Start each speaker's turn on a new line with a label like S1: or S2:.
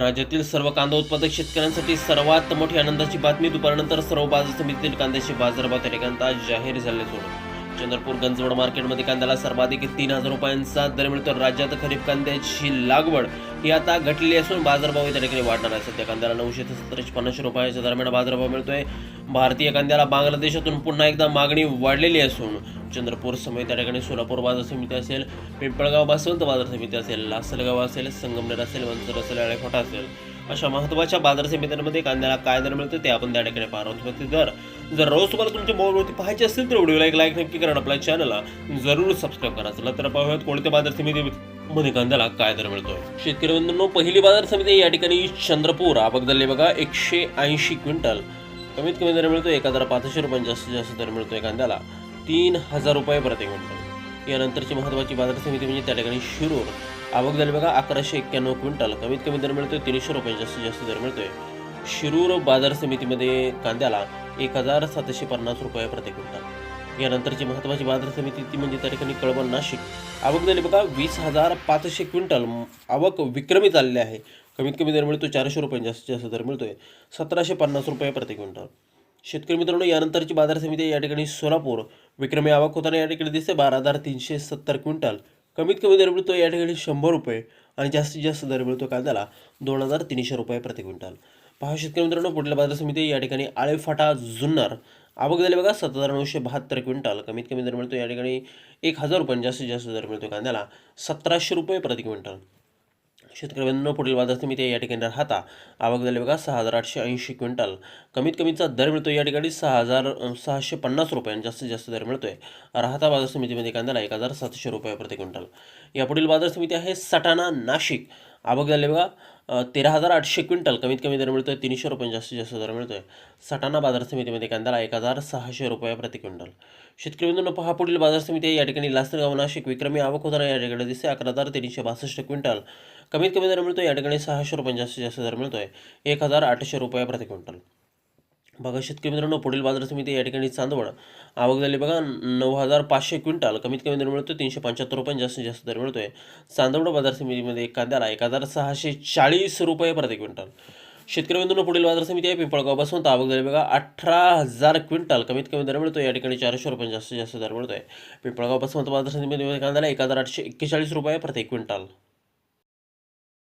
S1: राज्यातील सर्व कांदा उत्पादक शेतकऱ्यांसाठी सर्वात मोठी आनंदाची बातमी दुपारनंतर सर्व बाजार समितीतील कांद्याचे बाजारभाव त्या ठिकाणी आज जाहीर झाले सोडून. चंद्रपूर गंजवड मार्केटमध्ये कांद्याला सर्वाधिक तीन हजार रुपयांचा दर मिळतो. राज्यात खरीप कांद्याची लागवड ही आता घटलेली असून बाजारभाव त्या ठिकाणी वाढणार आहे. सध्या कांद्याला नऊशे ते सतराशे पन्नास रुपयाच्या दरम्यान बाजारभाव मिळतोय. भारतीय कांद्याला बांगलादेशातून पुन्हा एकदा मागणी वाढलेली असून चंद्रपूर समेत त्या ठिकाणी सोलापूर बाजार समिती असेल पिंपळगाव बासवंत बाजार समिती असेल लासलगाव असेल संगमनेर असेल वंचर असेल अळेफोटा असेल. अशा महत्त्वाच्या बाजार समित्यांमध्ये कांद्याला काय दर मिळतो ते आपण त्या ठिकाणी पाहणार आहोत. ते दर जर रोज तुम्हाला तुमच्या मोबाईलवरती पाहायचे असतील तर व्हिडिओला एक लाईक नक्की करा आपल्या चॅनलला जरूर सबस्क्राईब करा. चला तर पाहूयात कोणत्या बाजार समितीमध्ये कांद्याला काय दर मिळतोय. शेतकरी बंधूंनो पहिली बाजार समिती या ठिकाणी चंद्रपूर. आवक झाली बघा एकशे ऐंशी क्विंटल. कमीत कमी दर मिळतो एक हजार पाचशे रुपयांचा जास्तीत जास्त दर मिळतोय कांद्याला. तीन हजार रुपये प्रति क्विंटल. यानंतरची महत्त्वाची बाजार समिती म्हणजे त्या ठिकाणी शिरूर. आवक झाली बघा अकराशे एक्क्याण्णव क्विंटल. कमीत कमी दर मिळतोय तीनशे रुपये जास्तीत जास्त दर मिळतोय. शिरूर बाजार समितीमध्ये कांद्याला एक हजार सातशे पन्नास रुपये प्रति क्विंटल. यानंतरची महत्त्वाची बाजार समिती ती म्हणजे त्या ठिकाणी कळवण नाशिक. आवक झाली बघा वीस हजार पाचशे क्विंटल. आवक विक्रमी चालली आहे. कमीत कमी दर मिळतो चारशे रुपये जास्तीत जास्त दर मिळतोय. सतराशे पन्नास रुपये प्रति क्विंटल. शेतकरी मित्रांनो यानंतरची बाजार समिती या ठिकाणी सोलापूर. विक्रमी आवक होताना या ठिकाणी दिसते बारा हजार तीनशे सत्तर क्विंटल. कमीत कमी दर मिळतो या ठिकाणी शंभर रुपये आणि जास्तीत जास्त दर मिळतो कांद्याला दोन हजार तीनशे रुपये प्रति क्विंटल. पहा शेतकरी मित्रांनो पुढल्या बाजार समिती या ठिकाणी आळेफाटा जुन्नर. आवक झाली बघा सात हजार नऊशे बहात्तर क्विंटल. कमीत कमी दर मिळतो या ठिकाणी एक हजार रुपये जास्तीत जास्त दर मिळतो कांद्याला सतराशे रुपये प्रति क्विंटल. शेतकरी बंधूंनो पुढील बाजार समिती या ठिकाणी राहता. आवक झाली बघा सहा हजार आठशे ऐंशी क्विंटल. कमीत कमीचा दर मिळतो या ठिकाणी सहा हजार सहाशे पन्नास रुपये जास्तीत जास्त दर मिळतोय. राहता बाजार समितीमध्ये कांद्याला एक हजार सातशे रुपये प्रति क्विंटल. या पुढील बाजार समिती आहे सटाणा नाशिक. आवक झाली बघा तेरा हजार आठशे क्विंटल कमीत कमी दर मिळतोय तीनशे रुपये जास्तीत जास्त दर मिळतोय. सटाणा बाजार समितीमध्ये कांद्याला एक हजार सहाशे रुपये प्रति क्विंटल. शेतकरी बंधूंनो पहा पुढील बाजार समिती आहे. या ठिकाणी लासलगाव नाशिक विक्रमी आवक होताना या ठिकाणी दिसते अकरा हजार तीनशे बासष्ट क्विंटल कमीत कमी दर मिळतो या ठिकाणी सहाशे रुपये जास्तीत जास्त दर मिळतोय. एक हजार आठशे रुपये प्रति क्विंटल. बघा शेतकरी मित्रांनो पुढील बाजार समिती या ठिकाणी चांदवड. आवक झाली बघा नऊ हजार पाचशे क्विंटल. कमीत कमी दर मिळतो तीनशे पंच्याहत्तर रुपये जास्तीत जास्त दर मिळतोय. चांदवड बाजार समितीमध्ये कांद्याला एक हजार सहाशे चाळीस रुपये प्रति क्विंटल. शेतकरी बंधूंनो पुढील बाजार समिती आहे पिंपळगावपासून. तर आवक झाली बघा अठरा हजार क्विंटल. कमीत कमी दर मिळतो या ठिकाणी चारशे रुपये जास्तीत जास्त दर मिळतोय. पिंपळगावपासून तर बाजार समितीमध्ये कांद्याला एक हजार आठशे एक्केचाळीस रुपये प्रति क्विंटल.